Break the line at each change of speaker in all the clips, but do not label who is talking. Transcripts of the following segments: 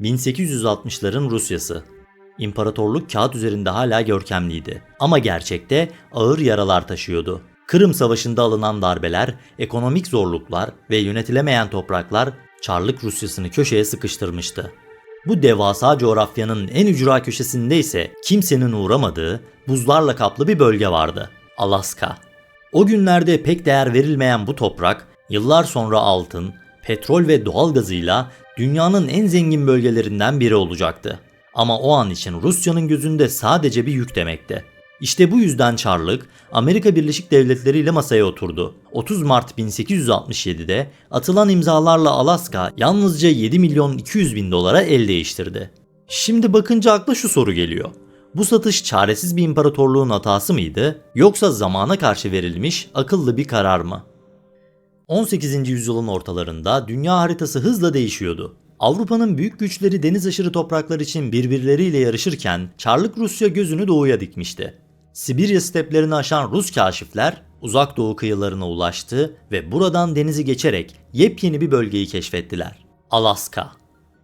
1860'ların Rusyası. İmparatorluk kağıt üzerinde hala görkemliydi ama gerçekte ağır yaralar taşıyordu. Kırım Savaşı'nda alınan darbeler, ekonomik zorluklar ve yönetilemeyen topraklar Çarlık Rusyası'nı köşeye sıkıştırmıştı. Bu devasa coğrafyanın en ücra köşesinde ise kimsenin uğramadığı buzlarla kaplı bir bölge vardı. Alaska. O günlerde pek değer verilmeyen bu toprak yıllar sonra altın, petrol ve doğal gazıyla dünyanın en zengin bölgelerinden biri olacaktı. Ama o an için Rusya'nın gözünde sadece bir yük demekti. İşte bu yüzden Çarlık Amerika Birleşik Devletleri ile masaya oturdu. 30 Mart 1867'de atılan imzalarla Alaska yalnızca 7 milyon 200 bin dolara el değiştirdi. Şimdi bakınca akla şu soru geliyor. Bu satış çaresiz bir imparatorluğun hatası mıydı yoksa zamana karşı verilmiş akıllı bir karar mı? 18. yüzyılın ortalarında dünya haritası hızla değişiyordu. Avrupa'nın büyük güçleri deniz aşırı topraklar için birbirleriyle yarışırken Çarlık Rusya gözünü doğuya dikmişti. Sibirya steplerini aşan Rus kaşifler uzak doğu kıyılarına ulaştı ve buradan denizi geçerek yepyeni bir bölgeyi keşfettiler. Alaska.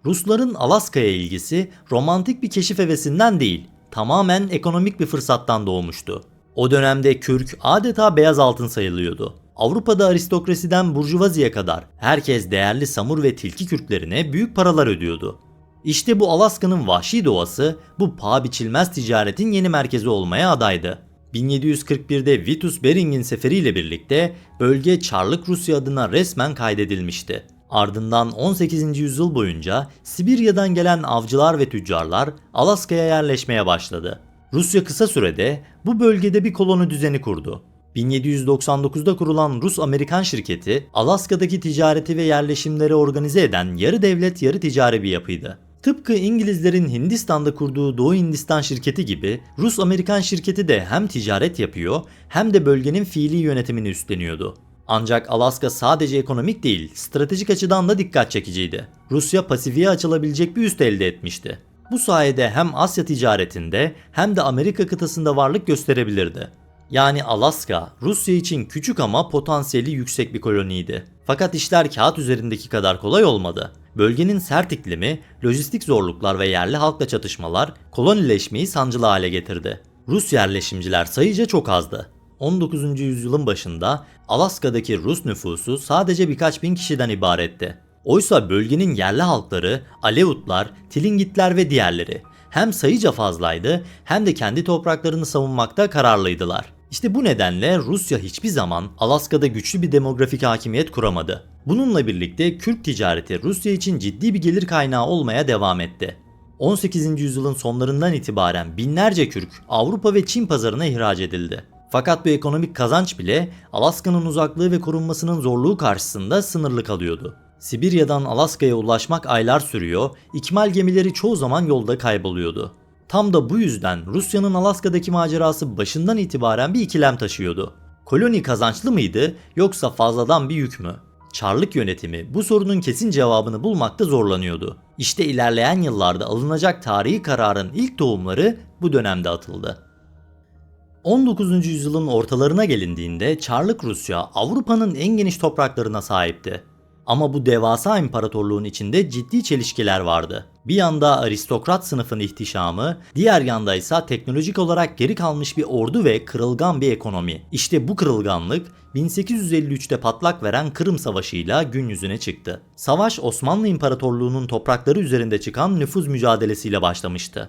Rusların Alaska'ya ilgisi romantik bir keşif hevesinden değil, tamamen ekonomik bir fırsattan doğmuştu. O dönemde kürk adeta beyaz altın sayılıyordu. Avrupa'da aristokrasiden burjuvaziye kadar herkes değerli samur ve tilki kürklerine büyük paralar ödüyordu. İşte bu Alaska'nın vahşi doğası bu paha biçilmez ticaretin yeni merkezi olmaya adaydı. 1741'de Vitus Bering'in seferiyle birlikte bölge Çarlık Rusya adına resmen kaydedilmişti. Ardından 18. yüzyıl boyunca Sibirya'dan gelen avcılar ve tüccarlar Alaska'ya yerleşmeye başladı. Rusya kısa sürede bu bölgede bir koloni düzeni kurdu. 1799'da kurulan Rus-Amerikan şirketi Alaska'daki ticareti ve yerleşimleri organize eden yarı devlet yarı ticari bir yapıydı. Tıpkı İngilizlerin Hindistan'da kurduğu Doğu Hindistan şirketi gibi Rus-Amerikan şirketi de hem ticaret yapıyor hem de bölgenin fiili yönetimini üstleniyordu. Ancak Alaska sadece ekonomik değil, stratejik açıdan da dikkat çekiciydi. Rusya Pasifik'e açılabilecek bir üst elde etmişti. Bu sayede hem Asya ticaretinde hem de Amerika kıtasında varlık gösterebilirdi. Yani Alaska, Rusya için küçük ama potansiyeli yüksek bir koloniydi. Fakat işler kağıt üzerindeki kadar kolay olmadı. Bölgenin sert iklimi, lojistik zorluklar ve yerli halkla çatışmalar kolonileşmeyi sancılı hale getirdi. Rus yerleşimciler sayıca çok azdı. 19. yüzyılın başında Alaska'daki Rus nüfusu sadece birkaç bin kişiden ibaretti. Oysa bölgenin yerli halkları Aleutlar, Tlingitler ve diğerleri hem sayıca fazlaydı hem de kendi topraklarını savunmakta kararlıydılar. İşte bu nedenle Rusya hiçbir zaman Alaska'da güçlü bir demografik hakimiyet kuramadı. Bununla birlikte Kürk ticareti Rusya için ciddi bir gelir kaynağı olmaya devam etti. 18. yüzyılın sonlarından itibaren binlerce Kürk Avrupa ve Çin pazarına ihraç edildi. Fakat bu ekonomik kazanç bile Alaska'nın uzaklığı ve korunmasının zorluğu karşısında sınırlı kalıyordu. Sibirya'dan Alaska'ya ulaşmak aylar sürüyor, ikmal gemileri çoğu zaman yolda kayboluyordu. Tam da bu yüzden Rusya'nın Alaska'daki macerası başından itibaren bir ikilem taşıyordu. Koloni kazançlı mıydı yoksa fazladan bir yük mü? Çarlık yönetimi bu sorunun kesin cevabını bulmakta zorlanıyordu. İşte ilerleyen yıllarda alınacak tarihi kararın ilk tohumları bu dönemde atıldı. 19. yüzyılın ortalarına gelindiğinde Çarlık Rusya Avrupa'nın en geniş topraklarına sahipti. Ama bu devasa imparatorluğun içinde ciddi çelişkiler vardı. Bir yanda aristokrat sınıfın ihtişamı, diğer yanda ise teknolojik olarak geri kalmış bir ordu ve kırılgan bir ekonomi. İşte bu kırılganlık 1853'te patlak veren Kırım Savaşı'yla gün yüzüne çıktı. Savaş Osmanlı İmparatorluğu'nun toprakları üzerinde çıkan nüfuz mücadelesiyle başlamıştı.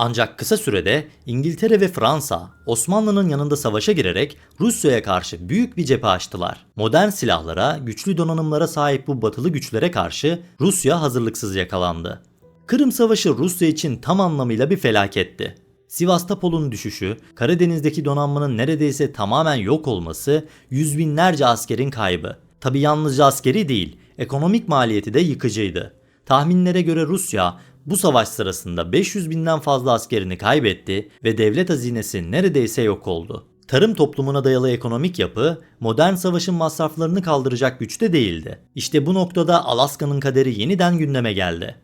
Ancak kısa sürede İngiltere ve Fransa Osmanlı'nın yanında savaşa girerek Rusya'ya karşı büyük bir cephe açtılar. Modern silahlara, güçlü donanımlara sahip bu batılı güçlere karşı Rusya hazırlıksız yakalandı. Kırım Savaşı Rusya için tam anlamıyla bir felaketti. Sivastopol'un düşüşü, Karadeniz'deki donanmanın neredeyse tamamen yok olması, yüz binlerce askerin kaybı. Tabi yalnızca askeri değil, ekonomik maliyeti de yıkıcıydı. Tahminlere göre Rusya bu savaş sırasında 500 binden fazla askerini kaybetti ve devlet hazinesi neredeyse yok oldu. Tarım toplumuna dayalı ekonomik yapı modern savaşın masraflarını kaldıracak güçte değildi. İşte bu noktada Alaska'nın kaderi yeniden gündeme geldi.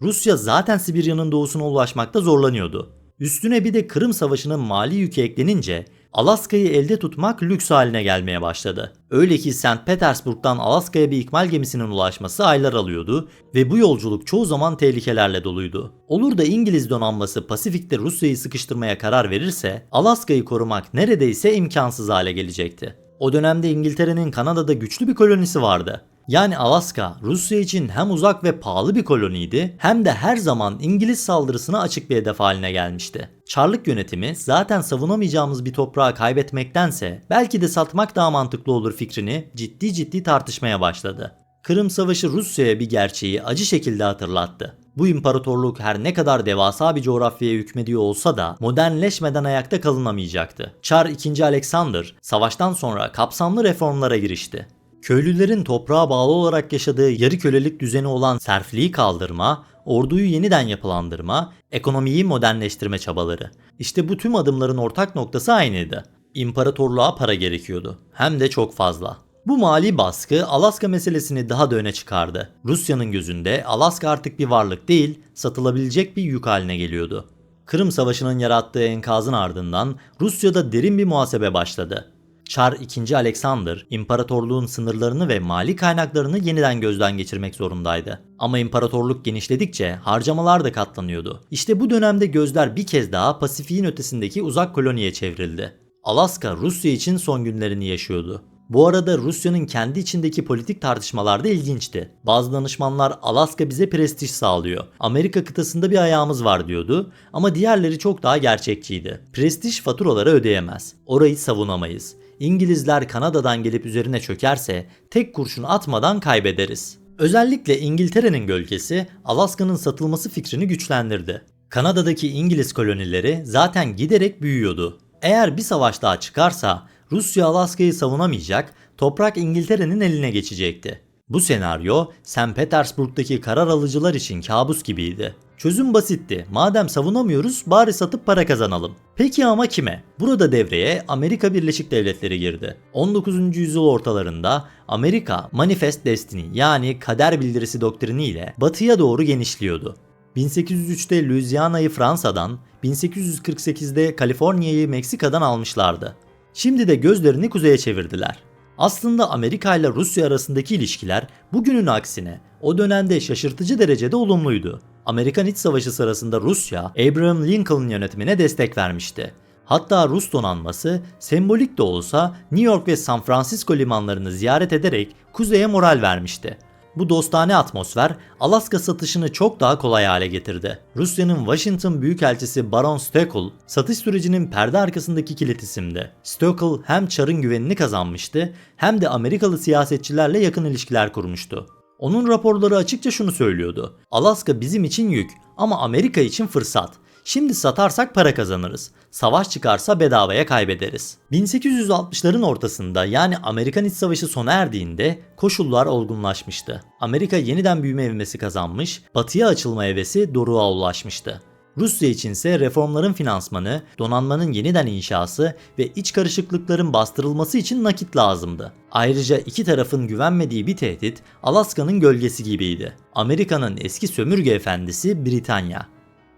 Rusya zaten Sibirya'nın doğusuna ulaşmakta zorlanıyordu. Üstüne bir de Kırım Savaşı'nın mali yükü eklenince Alaska'yı elde tutmak lüks haline gelmeye başladı. Öyle ki St. Petersburg'dan Alaska'ya bir ikmal gemisinin ulaşması aylar alıyordu ve bu yolculuk çoğu zaman tehlikelerle doluydu. Olur da İngiliz donanması Pasifik'te Rusya'yı sıkıştırmaya karar verirse Alaska'yı korumak neredeyse imkansız hale gelecekti. O dönemde İngiltere'nin Kanada'da güçlü bir kolonisi vardı. Yani Alaska Rusya için hem uzak ve pahalı bir koloniydi hem de her zaman İngiliz saldırısına açık bir hedef haline gelmişti. Çarlık yönetimi zaten savunamayacağımız bir toprağı kaybetmektense belki de satmak daha mantıklı olur fikrini ciddi ciddi tartışmaya başladı. Kırım Savaşı Rusya'ya bir gerçeği acı şekilde hatırlattı. Bu imparatorluk her ne kadar devasa bir coğrafyaya hükmediyor olsa da modernleşmeden ayakta kalınamayacaktı. Çar II. Alexander savaştan sonra kapsamlı reformlara girişti. Köylülerin toprağa bağlı olarak yaşadığı yarı kölelik düzeni olan serfliği kaldırma, orduyu yeniden yapılandırma, ekonomiyi modernleştirme çabaları. İşte bu tüm adımların ortak noktası aynıydı. İmparatorluğa para gerekiyordu. Hem de çok fazla. Bu mali baskı Alaska meselesini daha da öne çıkardı. Rusya'nın gözünde Alaska artık bir varlık değil, satılabilecek bir yük haline geliyordu. Kırım Savaşı'nın yarattığı enkazın ardından Rusya'da derin bir muhasebe başladı. Çar II. Alexander, imparatorluğun sınırlarını ve mali kaynaklarını yeniden gözden geçirmek zorundaydı. Ama imparatorluk genişledikçe harcamalar da katlanıyordu. İşte bu dönemde gözler bir kez daha Pasifik'in ötesindeki uzak koloniye çevrildi. Alaska Rusya için son günlerini yaşıyordu. Bu arada Rusya'nın kendi içindeki politik tartışmalar da ilginçti. Bazı danışmanlar Alaska bize prestij sağlıyor. Amerika kıtasında bir ayağımız var diyordu ama diğerleri çok daha gerçekçiydi. Prestij faturaları ödeyemez. Orayı savunamayız. İngilizler Kanada'dan gelip üzerine çökerse tek kurşun atmadan kaybederiz. Özellikle İngiltere'nin gölgesi Alaska'nın satılması fikrini güçlendirdi. Kanada'daki İngiliz kolonileri zaten giderek büyüyordu. Eğer bir savaş daha çıkarsa Rusya Alaska'yı savunamayacak, toprak İngiltere'nin eline geçecekti. Bu senaryo St. Petersburg'daki karar alıcılar için kabus gibiydi. Çözüm basitti. Madem savunamıyoruz bari satıp para kazanalım. Peki ama kime? Burada devreye Amerika Birleşik Devletleri girdi. 19. yüzyıl ortalarında Amerika Manifest Destiny yani kader bildirisi doktrini ile batıya doğru genişliyordu. 1803'te Louisiana'yı Fransa'dan, 1848'de Kaliforniya'yı Meksika'dan almışlardı. Şimdi de gözlerini kuzeye çevirdiler. Aslında Amerika ile Rusya arasındaki ilişkiler bugünün aksine o dönemde şaşırtıcı derecede olumluydu. Amerikan İç Savaşı sırasında Rusya, Abraham Lincoln yönetimine destek vermişti. Hatta Rus donanması sembolik de olsa New York ve San Francisco limanlarını ziyaret ederek kuzeye moral vermişti. Bu dostane atmosfer Alaska satışını çok daha kolay hale getirdi. Rusya'nın Washington Büyükelçisi Baron Stoeckel satış sürecinin perde arkasındaki kilit isimdi. Stoeckel hem Çar'ın güvenini kazanmıştı hem de Amerikalı siyasetçilerle yakın ilişkiler kurmuştu. Onun raporları açıkça şunu söylüyordu. Alaska bizim için yük ama Amerika için fırsat. Şimdi satarsak para kazanırız. Savaş çıkarsa bedavaya kaybederiz. 1860'ların ortasında yani Amerikan İç Savaşı sona erdiğinde koşullar olgunlaşmıştı. Amerika yeniden büyüme evmesi kazanmış, batıya açılma hevesi doruğa ulaşmıştı. Rusya içinse reformların finansmanı, donanmanın yeniden inşası ve iç karışıklıkların bastırılması için nakit lazımdı. Ayrıca iki tarafın güvenmediği bir tehdit Alaska'nın gölgesi gibiydi. Amerika'nın eski sömürge efendisi Britanya.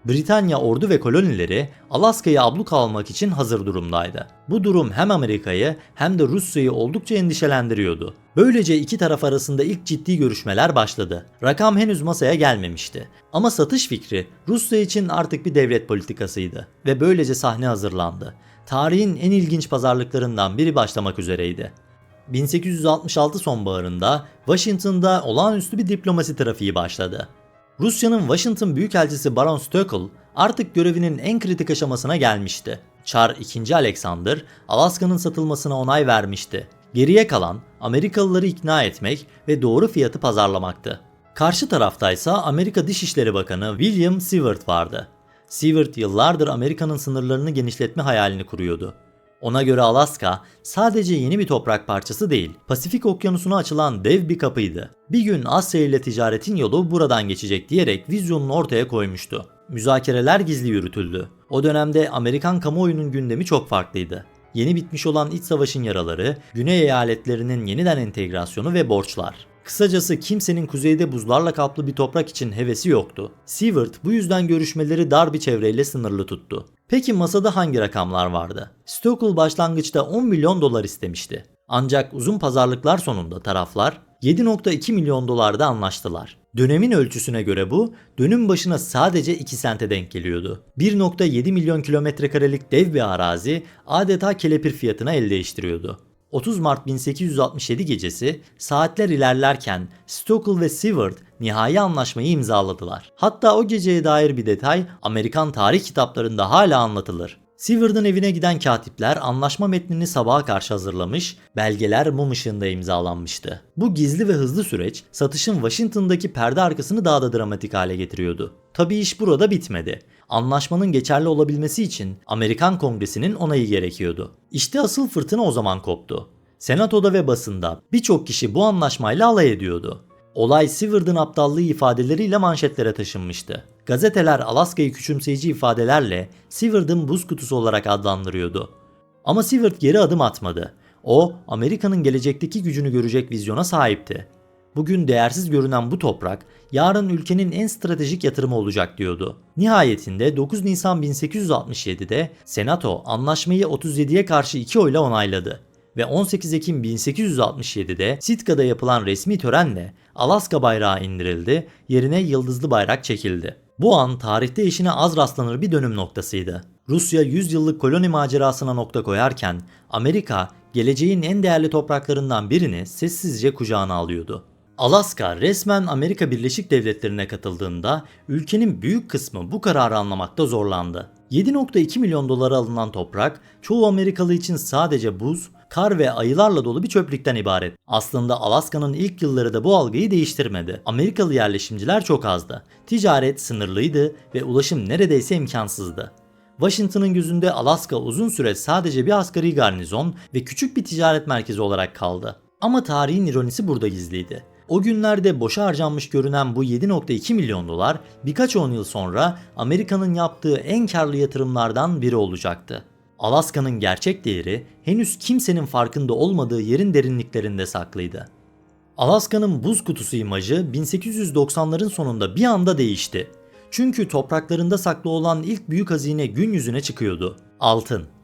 Britanya ordu ve kolonileri Alaska'yı abluk almak için hazır durumdaydı. Bu durum hem Amerika'yı hem de Rusya'yı oldukça endişelendiriyordu. Böylece iki taraf arasında ilk ciddi görüşmeler başladı. Rakam henüz masaya gelmemişti. Ama satış fikri Rusya için artık bir devlet politikasıydı ve böylece sahne hazırlandı. Tarihin en ilginç pazarlıklarından biri başlamak üzereydi. 1866 sonbaharında Washington'da olağanüstü bir diplomasi trafiği başladı. Rusya'nın Washington Büyükelçisi Baron Stoeckel artık görevinin en kritik aşamasına gelmişti. Çar II. Alexander, Alaska'nın satılmasına onay vermişti. Geriye kalan Amerikalıları ikna etmek ve doğru fiyatı pazarlamaktı. Karşı taraftaysa Amerika Dışişleri Bakanı William Seward vardı. Seward yıllardır Amerika'nın sınırlarını genişletme hayalini kuruyordu. Ona göre Alaska sadece yeni bir toprak parçası değil, Pasifik okyanusuna açılan dev bir kapıydı. Bir gün Asya ile ticaretin yolu buradan geçecek diyerek vizyonunu ortaya koymuştu. Müzakereler gizli yürütüldü. O dönemde Amerikan kamuoyunun gündemi çok farklıydı. Yeni bitmiş olan iç savaşın yaraları, güney eyaletlerinin yeniden entegrasyonu ve borçlar. Kısacası kimsenin kuzeyde buzlarla kaplı bir toprak için hevesi yoktu. Seward bu yüzden görüşmeleri dar bir çevreyle sınırlı tuttu. Peki masada hangi rakamlar vardı? Stockel başlangıçta 10 milyon dolar istemişti. Ancak uzun pazarlıklar sonunda taraflar 7.2 milyon dolarda anlaştılar. Dönemin ölçüsüne göre bu dönüm başına sadece 2 sente denk geliyordu. 1.7 milyon kilometre karelik dev bir arazi adeta kelepir fiyatına el değiştiriyordu. 30 Mart 1867 gecesi saatler ilerlerken Stockel ve Seward nihai anlaşmayı imzaladılar. Hatta o geceye dair bir detay Amerikan tarih kitaplarında hala anlatılır. Seward'ın evine giden katipler anlaşma metnini sabaha karşı hazırlamış, belgeler mum ışığında imzalanmıştı. Bu gizli ve hızlı süreç satışın Washington'daki perde arkasını daha da dramatik hale getiriyordu. Tabi iş burada bitmedi. Anlaşmanın geçerli olabilmesi için Amerikan Kongresi'nin onayı gerekiyordu. İşte asıl fırtına o zaman koptu. Senatoda ve basında birçok kişi bu anlaşmayla alay ediyordu. Olay Seward'ın aptallığı ifadeleriyle manşetlere taşınmıştı. Gazeteler Alaska'yı küçümseyici ifadelerle Seward'ın buz kutusu olarak adlandırıyordu. Ama Seward geri adım atmadı. O, Amerika'nın gelecekteki gücünü görecek vizyona sahipti. Bugün değersiz görünen bu toprak, yarın ülkenin en stratejik yatırımı olacak diyordu. Nihayetinde 9 Nisan 1867'de Senato anlaşmayı 37'ye karşı 2 oyla onayladı ve 18 Ekim 1867'de Sitka'da yapılan resmi törenle Alaska bayrağı indirildi, yerine yıldızlı bayrak çekildi. Bu an tarihte eşine az rastlanır bir dönüm noktasıydı. Rusya 100 yıllık koloni macerasına nokta koyarken Amerika geleceğin en değerli topraklarından birini sessizce kucağına alıyordu. Alaska resmen Amerika Birleşik Devletleri'ne katıldığında ülkenin büyük kısmı bu kararı anlamakta zorlandı. 7.2 milyon dolara alınan toprak çoğu Amerikalı için sadece buz, kar ve ayılarla dolu bir çöplükten ibaret. Aslında Alaska'nın ilk yılları da bu algıyı değiştirmedi. Amerikalı yerleşimciler çok azdı. Ticaret sınırlıydı ve ulaşım neredeyse imkansızdı. Washington'ın gözünde Alaska uzun süre sadece bir asgari garnizon ve küçük bir ticaret merkezi olarak kaldı. Ama tarihin ironisi burada gizliydi. O günlerde boşa harcanmış görünen bu 7.2 milyon dolar birkaç on yıl sonra Amerika'nın yaptığı en karlı yatırımlardan biri olacaktı. Alaska'nın gerçek değeri henüz kimsenin farkında olmadığı yerin derinliklerinde saklıydı. Alaska'nın buz kutusu imajı 1890'ların sonunda bir anda değişti. Çünkü topraklarında saklı olan ilk büyük hazine gün yüzüne çıkıyordu. Altın.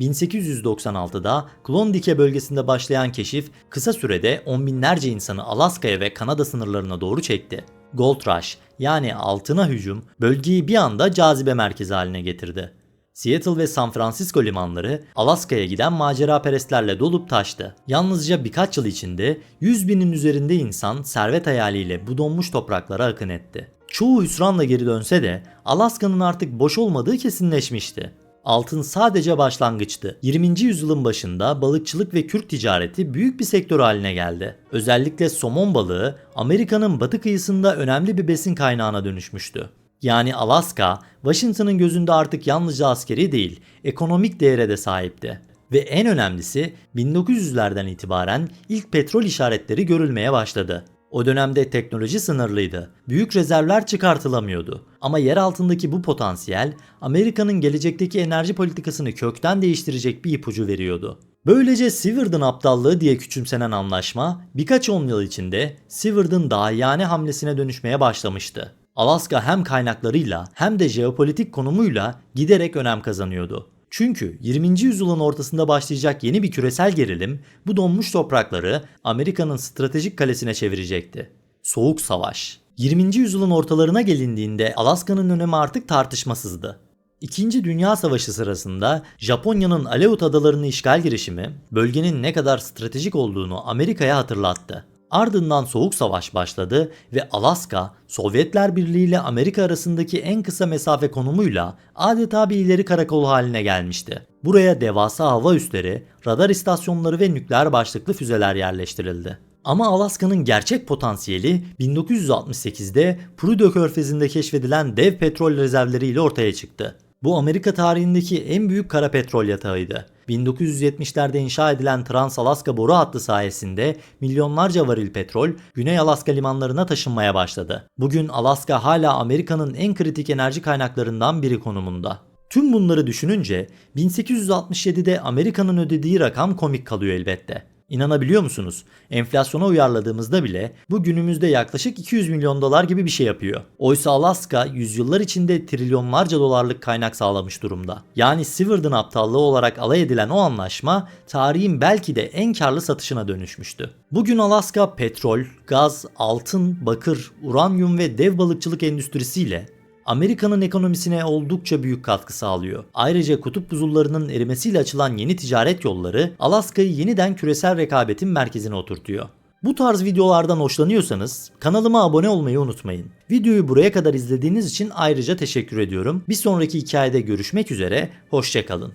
1896'da Klondike bölgesinde başlayan keşif kısa sürede on binlerce insanı Alaska'ya ve Kanada sınırlarına doğru çekti. Gold Rush yani altına hücum bölgeyi bir anda cazibe merkezi haline getirdi. Seattle ve San Francisco limanları Alaska'ya giden macera perestlerle dolup taştı. Yalnızca birkaç yıl içinde 100 binin üzerinde insan servet hayaliyle bu donmuş topraklara akın etti. Çoğu hüsranla geri dönse de Alaska'nın artık boş olmadığı kesinleşmişti. Altın sadece başlangıçtı. 20. yüzyılın başında balıkçılık ve kürk ticareti büyük bir sektör haline geldi. Özellikle somon balığı Amerika'nın batı kıyısında önemli bir besin kaynağına dönüşmüştü. Yani Alaska, Washington'ın gözünde artık yalnızca askeri değil, ekonomik değere de sahipti. Ve en önemlisi 1900'lerden itibaren ilk petrol işaretleri görülmeye başladı. O dönemde teknoloji sınırlıydı. Büyük rezervler çıkartılamıyordu. Ama yer altındaki bu potansiyel Amerika'nın gelecekteki enerji politikasını kökten değiştirecek bir ipucu veriyordu. Böylece Seward'ın aptallığı diye küçümsenen anlaşma birkaç on yıl içinde Seward'ın dahiyane hamlesine dönüşmeye başlamıştı. Alaska hem kaynaklarıyla hem de jeopolitik konumuyla giderek önem kazanıyordu. Çünkü 20. yüzyılın ortasında başlayacak yeni bir küresel gerilim bu donmuş toprakları Amerika'nın stratejik kalesine çevirecekti. Soğuk Savaş 20. yüzyılın ortalarına gelindiğinde Alaska'nın önemi artık tartışmasızdı. İkinci Dünya Savaşı sırasında Japonya'nın Aleut adalarını işgal girişimi bölgenin ne kadar stratejik olduğunu Amerika'ya hatırlattı. Ardından Soğuk Savaş başladı ve Alaska, Sovyetler Birliği ile Amerika arasındaki en kısa mesafe konumuyla adeta bir ileri karakol haline gelmişti. Buraya devasa hava üsleri, radar istasyonları ve nükleer başlıklı füzeler yerleştirildi. Ama Alaska'nın gerçek potansiyeli 1968'de Prudhoe Körfezi'nde keşfedilen dev petrol rezervleriyle ortaya çıktı. Bu Amerika tarihindeki en büyük kara petrol yatağıydı. 1970'lerde inşa edilen Trans-Alaska boru hattı sayesinde milyonlarca varil petrol Güney Alaska limanlarına taşınmaya başladı. Bugün Alaska hala Amerika'nın en kritik enerji kaynaklarından biri konumunda. Tüm bunları düşününce 1867'de Amerika'nın ödediği rakam komik kalıyor elbette. İnanabiliyor musunuz? Enflasyona uyarladığımızda bile bu günümüzde yaklaşık 200 milyon dolar gibi bir şey yapıyor. Oysa Alaska yüzyıllar içinde trilyonlarca dolarlık kaynak sağlamış durumda. Yani Seward'ın aptallığı olarak alay edilen o anlaşma tarihin belki de en karlı satışına dönüşmüştü. Bugün Alaska petrol, gaz, altın, bakır, uranyum ve dev balıkçılık endüstrisiyle Amerika'nın ekonomisine oldukça büyük katkı sağlıyor. Ayrıca kutup buzullarının erimesiyle açılan yeni ticaret yolları Alaska'yı yeniden küresel rekabetin merkezine oturtuyor. Bu tarz videolardan hoşlanıyorsanız kanalıma abone olmayı unutmayın. Videoyu buraya kadar izlediğiniz için ayrıca teşekkür ediyorum. Bir sonraki hikayede görüşmek üzere, hoşçakalın.